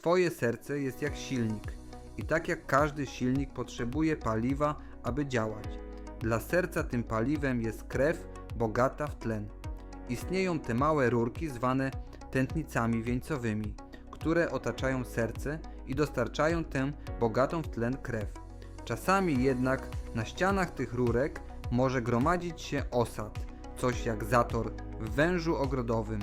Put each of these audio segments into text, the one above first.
Twoje serce jest jak silnik i tak jak każdy silnik potrzebuje paliwa, aby działać. Dla serca tym paliwem jest krew bogata w tlen. Istnieją te małe rurki zwane tętnicami wieńcowymi, które otaczają serce i dostarczają tę bogatą w tlen krew. Czasami jednak na ścianach tych rurek może gromadzić się osad, coś jak zator w wężu ogrodowym.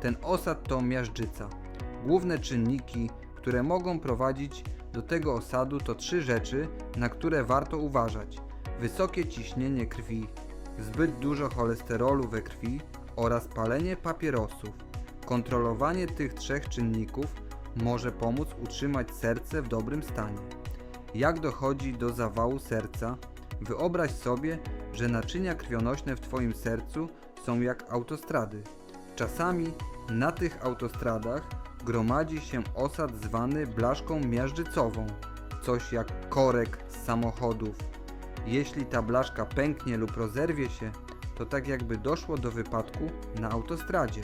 Ten osad to miażdżyca. Główne czynniki, które mogą prowadzić do tego osadu to trzy rzeczy, na które warto uważać. Wysokie ciśnienie krwi, zbyt dużo cholesterolu we krwi oraz palenie papierosów. Kontrolowanie tych trzech czynników może pomóc utrzymać serce w dobrym stanie. Jak dochodzi do zawału serca? Wyobraź sobie, że naczynia krwionośne w Twoim sercu są jak autostrady. Czasami na tych autostradach gromadzi się osad zwany blaszką miażdżycową, coś jak korek z samochodów. Jeśli ta blaszka pęknie lub rozerwie się, to tak jakby doszło do wypadku na autostradzie.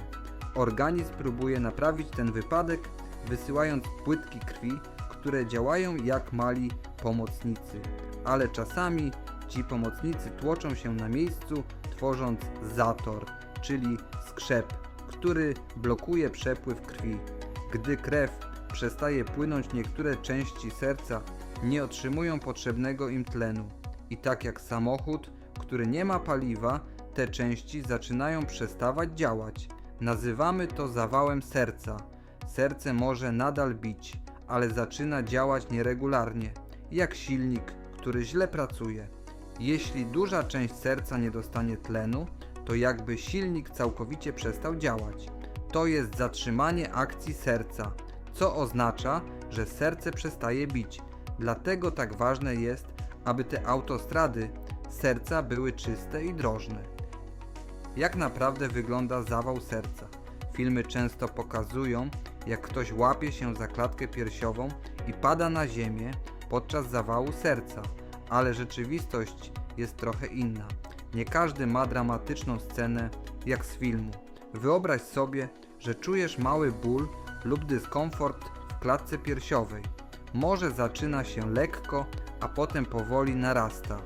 Organizm próbuje naprawić ten wypadek, wysyłając płytki krwi, które działają jak mali pomocnicy, ale czasami ci pomocnicy tłoczą się na miejscu, tworząc zator, czyli skrzep, który blokuje przepływ krwi. Gdy krew przestaje płynąć, niektóre części serca nie otrzymują potrzebnego im tlenu. I tak jak samochód, który nie ma paliwa, te części zaczynają przestawać działać. Nazywamy to zawałem serca. Serce może nadal bić, ale zaczyna działać nieregularnie, jak silnik, który źle pracuje. Jeśli duża część serca nie dostanie tlenu, to jakby silnik całkowicie przestał działać. To jest zatrzymanie akcji serca, co oznacza, że serce przestaje bić. Dlatego tak ważne jest, aby te autostrady serca były czyste i drożne. Jak naprawdę wygląda zawał serca? Filmy często pokazują, jak ktoś łapie się za klatkę piersiową i pada na ziemię podczas zawału serca, ale rzeczywistość jest trochę inna. Nie każdy ma dramatyczną scenę jak z filmu. Wyobraź sobie, że czujesz mały ból lub dyskomfort w klatce piersiowej. Może zaczyna się lekko, a potem powoli narasta.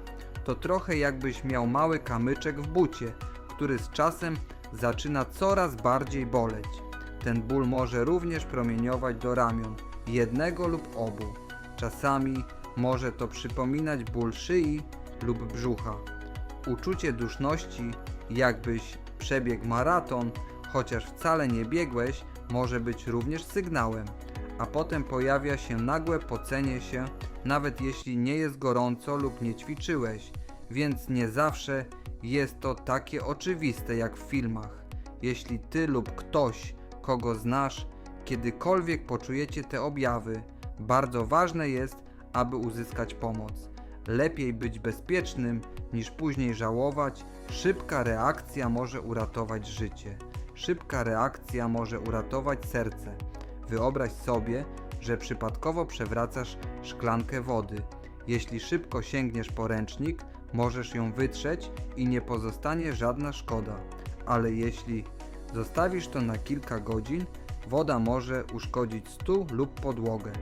To trochę jakbyś miał mały kamyczek w bucie, który z czasem zaczyna coraz bardziej boleć. Ten ból może również promieniować do ramion, jednego lub obu. Czasami może to przypominać ból szyi lub brzucha. Uczucie duszności, jakbyś przebiegł maraton, chociaż wcale nie biegłeś, może być również sygnałem. A potem pojawia się nagłe pocenie się, nawet jeśli nie jest gorąco lub nie ćwiczyłeś, więc nie zawsze jest to takie oczywiste jak w filmach. Jeśli ty lub ktoś, kogo znasz, kiedykolwiek poczujecie te objawy, bardzo ważne jest, aby uzyskać pomoc. Lepiej być bezpiecznym niż później żałować. Szybka reakcja może uratować życie. Szybka reakcja może uratować serce. Wyobraź sobie, że przypadkowo przewracasz szklankę wody. Jeśli szybko sięgniesz po ręcznik, możesz ją wytrzeć i nie pozostanie żadna szkoda. Ale jeśli zostawisz to na kilka godzin, woda może uszkodzić stół lub podłogę.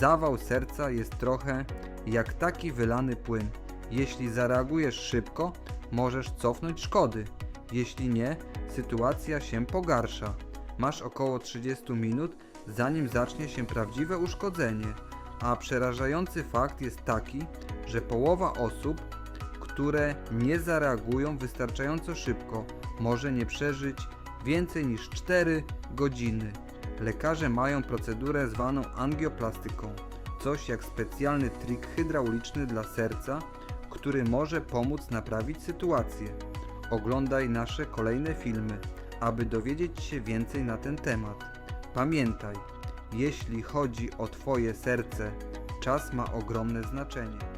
Zawał serca jest trochę jak taki wylany płyn. Jeśli zareagujesz szybko, możesz cofnąć szkody. Jeśli nie, sytuacja się pogarsza. Masz około 30 minut, zanim zacznie się prawdziwe uszkodzenie. A przerażający fakt jest taki, że połowa osób, które nie zareagują wystarczająco szybko, może nie przeżyć więcej niż 4 godziny. Lekarze mają procedurę zwaną angioplastyką, coś jak specjalny trik hydrauliczny dla serca, który może pomóc naprawić sytuację. Oglądaj nasze kolejne filmy, aby dowiedzieć się więcej na ten temat. Pamiętaj, jeśli chodzi o Twoje serce, czas ma ogromne znaczenie.